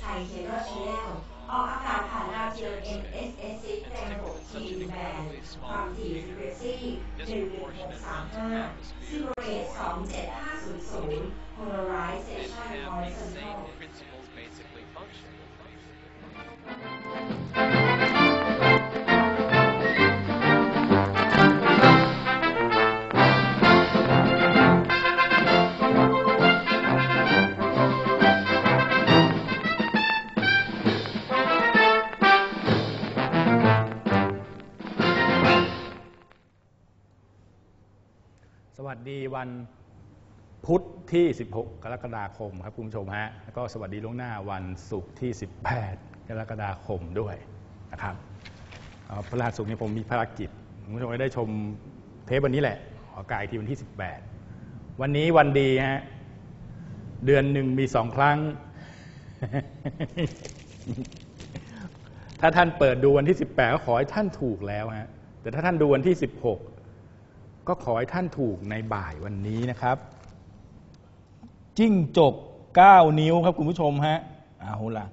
ชัยเทเลอร์ชแนลออกอากาศผ่านดาวเทียม NSS ในระบบทีวีแบนความถี่ frequency 11635ซิโรเรต27500 polarization have the horizontal วันพุธที่ 16 กรกฎาคมครับคุณผู้ชมฮะแล้วก็สวัสดีล่วงหน้าวันศุกร์ที่ 18 กรกฎาคมด้วยนะครับเอ่อพฤหัสศุกร์นี้ผมมีภารกิจคุณผู้ชมได้ชมเทปวันนี้แหละออกากลทีวันที่ 18 วันนี้วันดีฮะเดือนหนึ่งมีสองครั้ง ถ้าท่านเปิดดูวันที่ 18 ก็ขอให้ท่านถูกแล้วฮะแต่ถ้าท่านดูวันที่ 16 ก็ขอให้ท่านถูกในบ่ายวันนี้นะครับ จิ้งจก 9 นิ้วครับคุณผู้ชมฮะเอาละ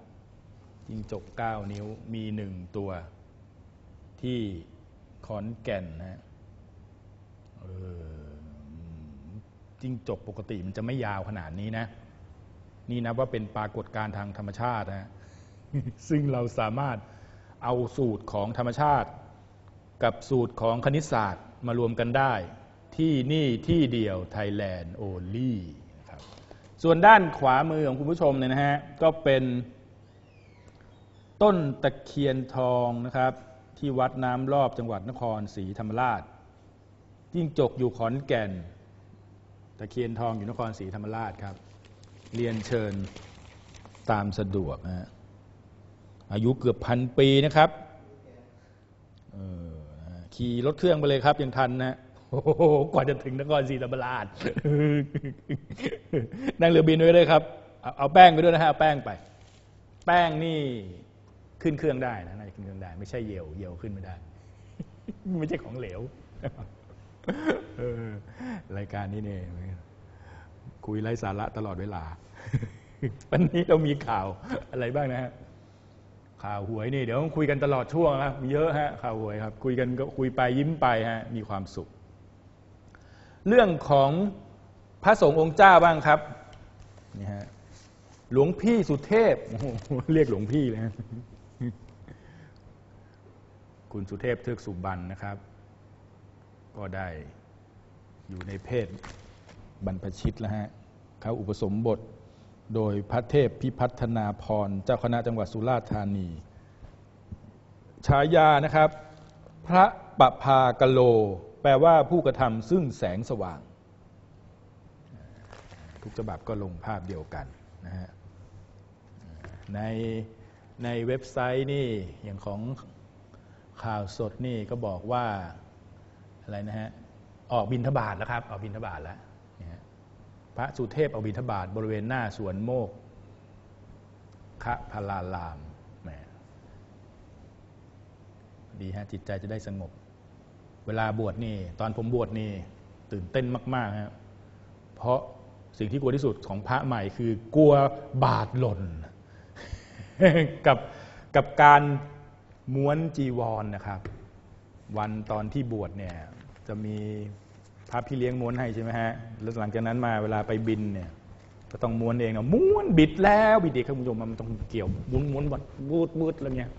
จิ้งจก 9 นิ้วมีหนึ่งตัว ที่ขอนแก่นนะฮะเออจิ้งจกปกติมันจะไม่ยาวขนาดนี้นะ นี่นะว่าเป็นปรากฏการณ์ทางธรรมชาตินะซึ่งเราสามารถเอาสูตรของธรรมชาติ กับสูตรของคณิตศาสตร์ มารวมกันได้ ที่นี่ที่เดียวไทยแลนด์โอลี่นะครับส่วนด้านขวามือของคุณผู้ชมเนี่ยนะฮะก็เป็นต้นตะเคียนทองนะครับ ที่วัดน้ำรอบจังหวัดนครศรีธรรมราชยิ่งจกอยู่ขอนแก่น ตะเคียนทองอยู่นครศรีธรรมราชครับ เรียนเชิญตามสะดวกนะฮะอายุเกือบพันปีนะครับเออ ขี่รถเครื่องไปเลยครับยังทันนะโอ้โหกว่าจะถึงนครศรีธรรมราชนั่งเรือบินไว้เลยครับ เอาแป้งไปด้วยนะฮะเอาแป้งไป แป้งนี่ขึ้นเครื่องได้นะน่าจะขึ้นเครื่องได้ ไม่ใช่เยลเยลขึ้นไม่ได้ ไม่ใช่ของเหลวรายการนี้เนี่ยคุยไร้สาระตลอดเวลา วันนี้เรามีข่าวอะไรบ้างนะฮะ ข่าวหวยนี่เดี๋ยวต้องคุยกันตลอดช่วงครับมีเยอะฮะข่าวหวยครับ คุยกันก็คุยไปยิ้มไปฮะมีความสุข เรื่องของพระสงฆ์องค์เจ้าบ้างครับนี่ฮะหลวงพี่สุเทพโอ้โหเรียกหลวงพี่เลยคุณสุเทพเทือกสุบรรณนะครับ ก็ได้อยู่ในเพศบรรพชิตแล้วฮะเขาอุปสมบท โดยพระเทพพิพัฒนาพร เจ้าคณะจังหวัดสุราษฎร์ธานี ฉายานะครับ พระปะพากะโล แปลว่าผู้กระทำซึ่งแสงสว่าง ทุกฉบับก็ลงภาพเดียวกันนะฮะในในเว็บไซต์นี่อย่างของข่าวสดนี่ก็บอกว่าอะไรนะฮะออกบินทบาทแล้วครับ ออกบินทบาทแล้ว พระสุเทพออกบิณฑบาตบริเวณหน้าสวนโมกคะพลารามแหมดีฮะจิตใจจะได้สงบ เวลาบวชนี่ ตอนผมบวชนี่ ตื่นเต้นมากๆฮะเพราะสิ่งที่กลัวที่สุดของพระใหม่คือกลัวบาทหล่น กับกับการม้วนจีวรนนะครับ วันตอนที่บวชเนี่ยจะมี พระพี่เลี้ยงม้วนให้ใช่ไหมฮะแล้วหลังจากนั้นมาเวลาไปบินเนี่ยก็ต้องม้วนเองเนะม้วนบิดแล้วบิดเองครับคุณผู้ชมมันต้องเกี่ยวม้วนม้วนบดบูดบูดอะไรเงี้ย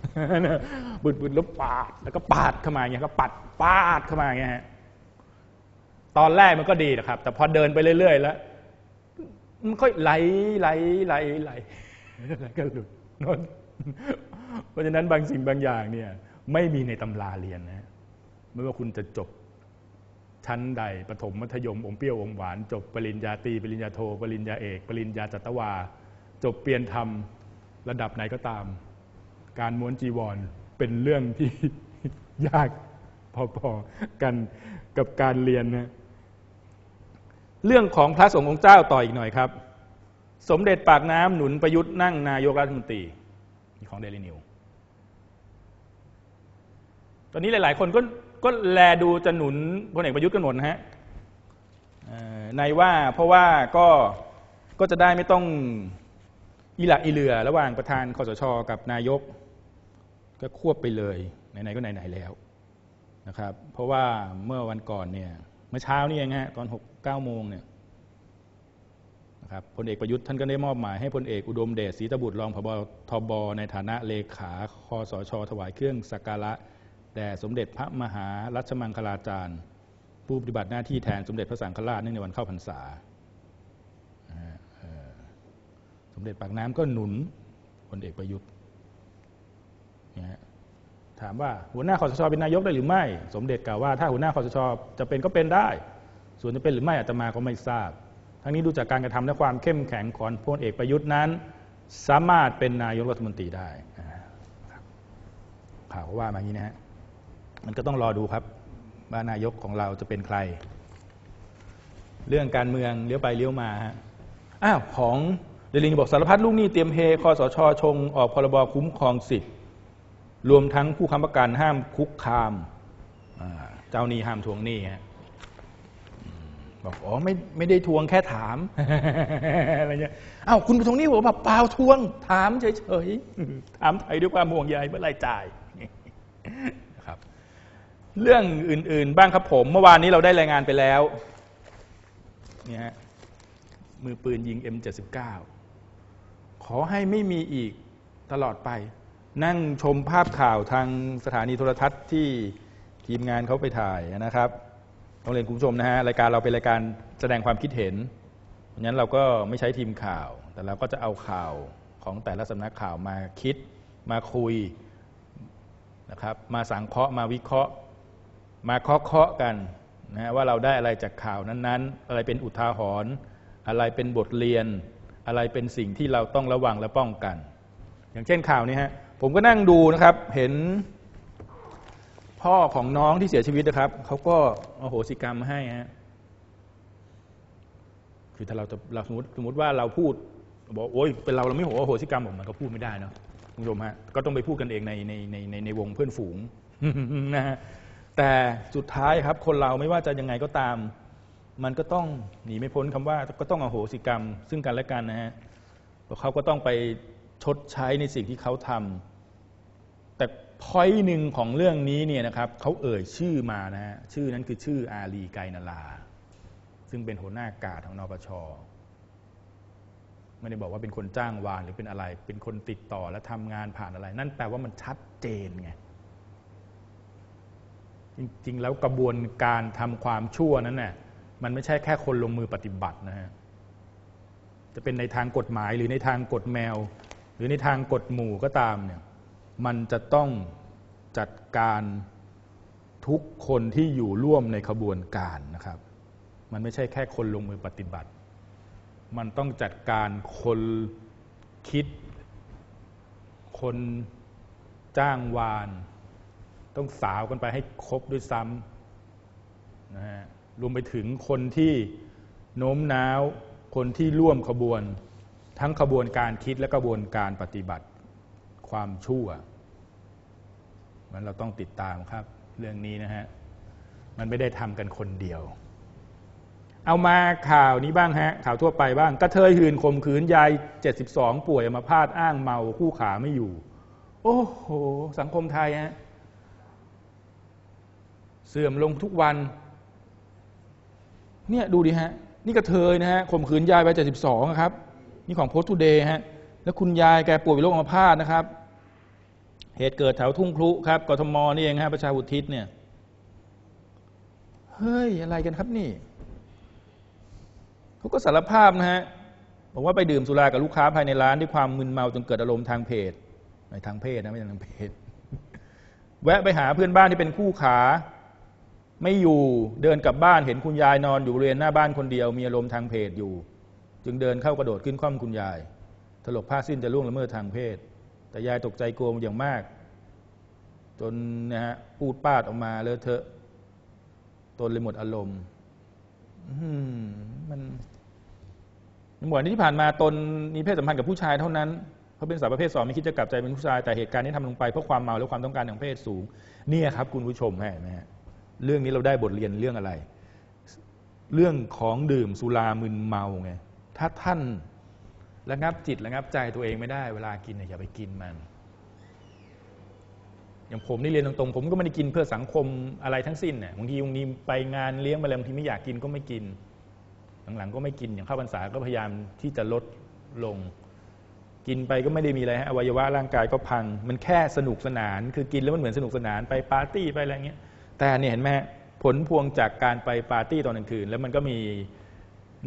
บูดบูดแล้วปาดแล้วก็ปาดเข้ามาเงี้ยก็ปัดปาดเข้ามาเงี้ยฮะตอนแรกมันก็ดีนะครับ แต่พอเดินไปเรื่อย ๆ แล้วมันค่อยไหลไหลไหลไหลแล้วก็หลุดนนเพราะฉะนั้นบางสิ่งบางอย่างเนี่ย ไม่มีในตำราเรียนนะไม่ว่าคุณจะจบ ชั้นใดประถมมัธยมอมเปรี้ยวอมหวาน จบปริญญาตรีปริญญาโท ปริญญาเอก ปริญญาจัตวา จบเปลี่ยนธรรมระดับไหนก็ตาม การม้วนจีวรเป็นเรื่องที่ยากพอๆกันกับการเรียนนะเรื่องของพระสงฆ์องค์เจ้าต่ออีกหน่อยครับ สมเด็จปากน้ำหนุนประยุทธ์นั่งนายกรัฐมนตรีของเดลินิวตอนนี้หลาย ๆ คนก็ ก็แลดูจะหนุนพลเอกประยุทธ์กันหมดนะฮะในว่าเพราะว่าก็ก็จะได้ไม่ต้องอีหลักอีเหลือ ระหว่างประธานคอสชกับนายก ก็ควบไปเลยไหนๆก็ไหนๆแล้วนะครับ เพราะว่าเมื่อวันก่อนเนี่ยเมื่อเช้านี่เองฮะตอนหกเก้าโมงเนี่ยนะครับพลเอกประยุทธ์ท่านก็ได้มอบหมายให้พลเอกอุดมเดชศรีตบุตรรองพบทบในฐานะเลขาคอสช ถวายเครื่องสักการะ ด่สมเด็จพระมหารัชมังคลาจารย์ ผู้ปฏิบัติหน้าที่แทนสมเด็จพระสังฆราชเนื่องในวันเข้าพรรษา สมเด็จปากน้ำก็หนุนพลเอกประยุทธ์ถามว่าหัวหน้าคอสชเป็นนายกได้หรือไม่ สมเด็จกล่าวว่าถ้าหัวหน้าคอสชจะเป็นก็เป็นได้ ส่วนจะเป็นหรือไม่อาตมาก็ไม่ทราบ ทั้งนี้ดูจากการกระทำและความเข้มแข็งของพลเอกประยุทธ์นั้น สามารถเป็นนายกรัฐมนตรีได้ข่าวก็ว่ามาอย่างนี้นะฮะ มันก็ต้องรอดูครับ ว่านายกของเราจะเป็นใคร เรื่องการเมืองเลี้ยวไปเลี้ยวมาฮะอ้าวของเดลิงบอกสารพัดลูกหนี้เตรียมเฮคอสชชง ออกพรบคุ้มครองสิทธิ์ รวมทั้งผู้ค้ำประกันห้ามคุกคามเจ้าหนี้ห้ามทวงหนี้ฮะบอกอ๋อไม่ไม่ได้ทวงแค่ถามอะไรเงี้ยอ้าวคุณทวงหนี้บอกว่าเปล่าทวง ถามเฉยๆถามไทยด้วยความห่วงใยเมื่อไรจ่าย เรื่องอื่น ๆ บ้างครับผม เมื่อวานนี้เราได้รายงานไปแล้วเนี่ยฮะมือปืนยิง M79 ขอให้ไม่มีอีกตลอดไป นั่งชมภาพข่าวทางสถานีโทรทัศน์ที่ทีมงานเขาไปถ่ายนะครับต้องเรียนคุณผู้ชมนะฮะรายการเราเป็นรายการแสดงความคิดเห็นเพราะฉะนั้นเราก็ไม่ใช้ทีมข่าว แต่เราก็จะเอาข่าวของแต่ละสำนักข่าวมาคิดมาคุยนะครับมาสังเคราะห์มาวิเคราะห์ มาเคาะเคาะกันนะว่าเราได้อะไรจากข่าวนั้นๆ อะไรเป็นอุทาหรณ์อะไรเป็นบทเรียน อะไรเป็นสิ่งที่เราต้องระวังและป้องกัน อย่างเช่นข่าวนี้ฮะผมก็นั่งดูนะครับเห็นพ่อของน้องที่เสียชีวิตนะครับเขาก็โอโหสิกรรมให้ฮะคือถ้าเราจะเราสมมติสมมติว่าเราพูดบอกโอ๊ยเป็นเราเราไม่โหอโหสิกรรมผมมันก็พูดไม่ได้เนาะคุณผู้ชมฮะก็ต้องไปพูดกันเองในในในในในวงเพื่อนฝูงนะฮะ แต่สุดท้ายครับคนเราไม่ว่าจะยังไงก็ตาม มันก็ต้องหนีไม่พ้นคำว่าก็ต้องอโหสิกรรม ซึ่งกันและกันนะฮะเพราะเขาก็ต้องไปชดใช้ในสิ่งที่เขาทำแต่พอยหนึ่งของเรื่องนี้เนี่ยนะครับเขาเอ่ยชื่อมานะฮะชื่อนั้นคือชื่ออาลีไกนาลา ซึ่งเป็นหัวหน้ากาดของนปชไม่ได้บอกว่าเป็นคนจ้างวานหรือเป็นอะไร เป็นคนติดต่อและทำงานผ่านอะไร นั่นแปลว่ามันชัดเจนไง จริงๆ แล้วกระบวนการทำความชั่วนั้นน่ะมันไม่ใช่แค่คนลงมือปฏิบัตินะฮะจะเป็นในทางกฎหมายหรือในทางกฎแมว หรือในทางกฎหมู่ก็ตามเนี่ยมันจะต้องจัดการทุกคนที่อยู่ร่วมในขบวนการนะครับ มันไม่ใช่แค่คนลงมือปฏิบัติ มันต้องจัดการคนคิด คนจ้างวาน ต้องสาวกันไปให้ครบด้วยซ้ำนะฮะรวมไปถึงคนที่โน้มน้าว คนที่ร่วมขบวน ทั้งขบวนการคิดและกระบวนการปฏิบัติความชั่วมันเราต้องติดตามครับ เรื่องนี้นะฮะมันไม่ได้ทำกันคนเดียว เอามาข่าวนี้บ้างฮะ ข่าวทั่วไปบ้างกระเทยหืนข่มขืนยาย 72 ป่วยมาพาตอ้างเมาคู่ขาไม่อยู่ โอ้โห สังคมไทยฮะ เสื่อมลงทุกวัน เนี่ยดูดิฮะ นี่กระเทยนะฮะข่มขืนยายวัย72ครับ นี่ของโพสต์ทูเดย์ฮะ แล้วคุณยายแกป่วยเป็นโรคอัมพาตนะครับ เหตุเกิดแถวทุ่งครุครับกทมนี่เองฮะประชาอุทิศเนี่ยเฮ้ย อะไรกันครับนี่เขาก็สารภาพนะฮะบอกว่าไปดื่มสุรากับลูกค้าภายในร้านด้วยความมึนเมาจนเกิดอารมณ์ทางเพศในทางเพศนะไม่ใช่ทางเพศ แวะไปหาเพื่อนบ้านที่เป็นคู่ขา ไม่อยู่เดินกลับบ้านเห็นคุณยายนอนอยู่บริเวณหน้าบ้านคนเดียว มีอารมณ์ทางเพศอยู่ จึงเดินเข้ากระโดดขึ้นคล่อมคุณยาย ถลกผ้าสิ้นจะล่วงละเมิดทางเพศ แต่ยายตกใจกลัวอย่างมาก จนนะฮะพูดปาดออกมาเลอะเทอะตนเลยหมดอารมณ์มันเหมือนที่ผ่านมาตนมีเพศสัมพันธ์กับผู้ชายเท่านั้นเขาะเป็นสาวประเภทสองไม่คิดจะกลับใจเป็นผู้ชายแต่เหตุการณ์นี้ทำลงไปเพราะความเมาและความต้องการทางเพศสูง เนี่ยครับ คุณผู้ชมเห็นไหมฮะ เรื่องนี้เราได้บทเรียนเรื่องอะไร เรื่องของดื่มสุรามึนเมาไงถ้าท่านระงับจิตระงับใจตัวเองไม่ได้ เวลากินเนี่ยอย่าไปกินมัน อย่างผมนี่เรียนตรงๆผมก็ไม่ได้กินเพื่อสังคมอะไรทั้งสิ้นเนี่ยบางทีบางทีไปงานเลี้ยงอะไรบางทีไม่อยากกินก็ไม่กิน หลังๆก็ไม่กินอย่างข้าวพรรษาก็พยายามที่จะลดลง กินไปก็ไม่ได้มีอะไรฮะอวัยวะร่างกายก็พัง มันแค่สนุกสนาน คือกินแล้วมันเหมือนสนุกสนานไปปาร์ตี้ไปอะไรเงี้ย แต่เนี่ยเห็นไหมผลพวงจากการไปปาร์ตี้ตอนกลางคืน แล้วมันก็มี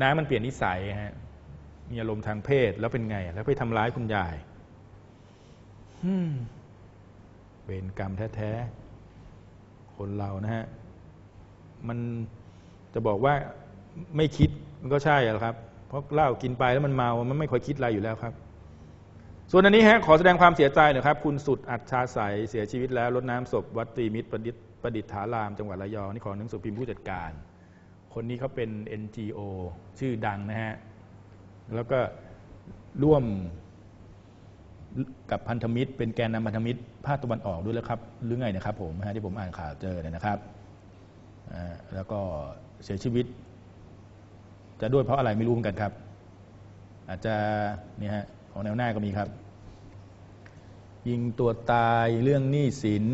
น้ำมันเปลี่ยนนิสัยฮะมีอารมณ์ทางเพศแล้วเป็นไง แล้วไปทำร้ายคุณยายฮึ่มเวรกรรมแท้ๆคนเรานะฮะมันจะบอกว่าไม่คิดมันก็ใช่อครับ เพราะเหล้ากินไปแล้วมันเมา มันไม่ค่อยคิดอะไรอยู่แล้วครับ ส่วนอันนี้ฮะขอแสดงความเสียใจหน่อยครับ คุณสุดอัจฉาใสยเสียชีวิตแล้วรดน้ำศพวัดตรีมิตรประดิษฐ์ ประดิษฐารามจังหวัดระยองนี่ขอหนังสือพิมพ์ผู้จัดการ คนนี้เขาเป็น NGO ชื่อดังนะฮะ แล้วก็ร่วมกับพันธมิตร เป็นแกนนำพันธมิตรภาคตะวันออกด้วยแล้วครับหรือไงนะครับผมฮะที่ผมอ่านข่าวเจอเนี่ยนะครับแล้วก็เสียชีวิต จะด้วยเพราะอะไรไม่รู้เหมือนกันครับ อาจจะเนี่ยฮะของแนวหน้าก็มีครับ ยิงตัวตายเรื่องหนี้สิน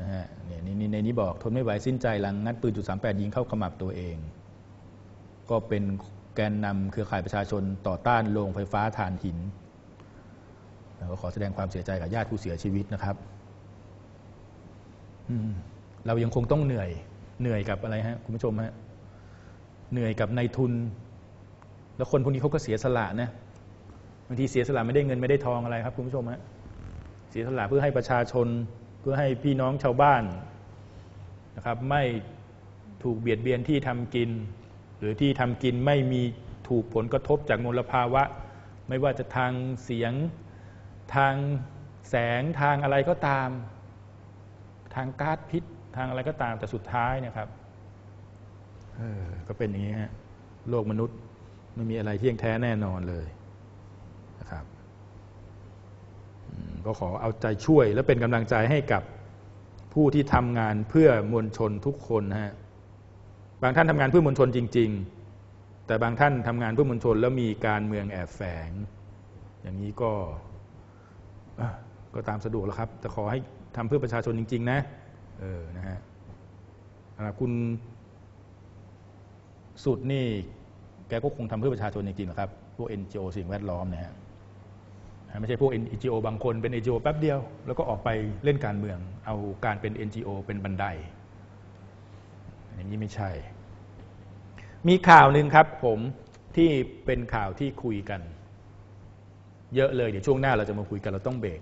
นะฮะเนี่ยในนี้บอกทนไม่ไหวสิ้นใจหลังงัดปืนจุดสามแปดยิงเข้าขมับตัวเอง ก็เป็นแกนนำเครือข่ายประชาชนต่อต้านโรงไฟฟ้าถ่านหินแล้วก็ขอแสดงความเสียใจกับญาติผู้เสียชีวิตนะครับอืเรายังคงต้องเหนื่อย เหนื่อยกับอะไรฮะคุณผู้ชมฮะเหนื่อยกับนายทุน แล้วคนพวกนี้เขาก็เสียสละนะบางทีเสียสละไม่ได้เงินไม่ได้ทองอะไรครับคุณผู้ชมฮะเสียสละเพื่อให้ประชาชน พื่อให้พี่น้องชาวบ้านนะครับไม่ถูกเบียดเบียนที่ทำกิน หรือที่ทำกินไม่มีถูกผลกระทบจากมลภาวะ ไม่ว่าจะทางเสียงทางแสงทางอะไรก็ตาม ทางก๊าซพิษ ทางอะไรก็ตามแต่สุดท้ายนะครับออก็เป็นอย่างนี้ฮะโลกมนุษย์ไม่มีอะไรเที่ยงแท้แน่นอนเลยนะครับ ก็ขอเอาใจช่วย และเป็นกำลังใจให้กับผู้ที่ทำงานเพื่อมวลชนทุกคนนะฮะบางท่านทำงานเพื่อมวลชนจริง ๆ แต่บางท่านทำงานเพื่อมวลชนแล้วมีการเมืองแอบแฝง อย่างนี้ก็ก็ตามสะดวกแล้วครับ แต่ขอให้ทำเพื่อประชาชนจริง ๆ นะ เออนะฮะคุณสุดนี่แกก็คงทำเพื่อประชาชนจริงๆหรอกครับ พวก NGO สิ่งแวดล้อมนะฮะ ไม่ใช่พวก NGO บางคนเป็น NGO แป๊บเดียว แล้วก็ออกไปเล่นการเมือง เอาการเป็น NGO เป็นบันไดอย่างนี้ไม่ใช่ มีข่าวหนึ่งครับผมที่เป็นข่าวที่คุยกัน เยอะเลยเดี๋ยวช่วงหน้าเราจะมาคุยกันเราต้องเบรก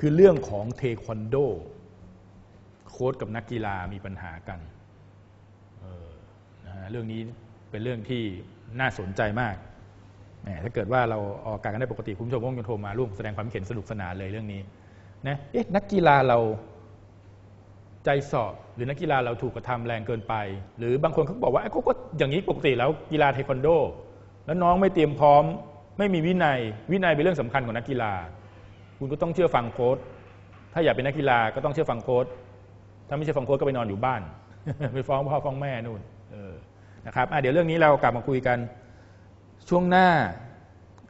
คือเรื่องของเทควันโด โค้ชกับนักกีฬามีปัญหากันเออนะเรื่องนี้เป็นเรื่องที่น่าสนใจมาก ถ้าเกิดว่าเราออกอากาศกันได้ปกติคุณผู้ชมก็คงจะโทรมาร่วมแสดงความเห็นสนุกสนานเลยเรื่องนี้นะเอ๊ะนักกีฬาเราใจสอบหรือนักกีฬาเราถูกกระทำแรงเกินไป หรือบางคนเขาบอกว่าเอ้ยก็ก็อย่างนี้ปกติแล้วกีฬาเทควันโด แล้วน้องไม่เตรียมพร้อม ไม่มีวินัย วินัยเป็นเรื่องสำคัญของนักกีฬา คุณก็ต้องเชื่อฟังโค้ชถ้าอยากเป็นนักกีฬาก็ต้องเชื่อฟังโค้ชถ้าไม่เชื่อฟังโค้ชก็ไปนอนอยู่บ้านไปฟ้องพ่อฟ้องแม่นู่นออนะครับเดี๋ยวเรื่องนี้เรากลับมาคุยกัน ช่วงหน้า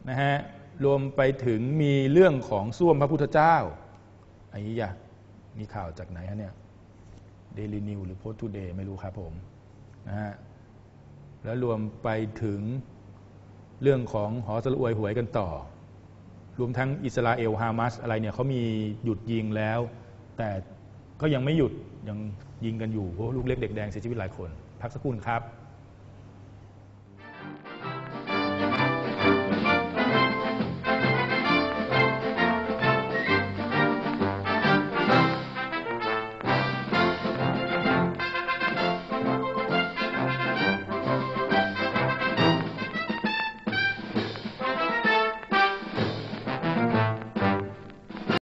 นะฮะรวมไปถึงมีเรื่องของส้วมพระพุทธเจ้าไอ้ยะมีข่าวจากไหนฮะเนี่ยเดลินิวหรือโพสต์ทูเดย์ไม่รู้ครับผมนะฮะแล้วรวมไปถึงเรื่องของหอสรุอวยหวยกันต่อ รวมทั้งอิสราเอลฮามาสอะไรเนี่ยเขามีหยุดยิงแล้ว แต่ก็ยังไม่หยุดยังยิงกันอยู่เพราะลูกเล็กเด็กแดงเสียชีวิตหลายคน พักสักครู่ครับ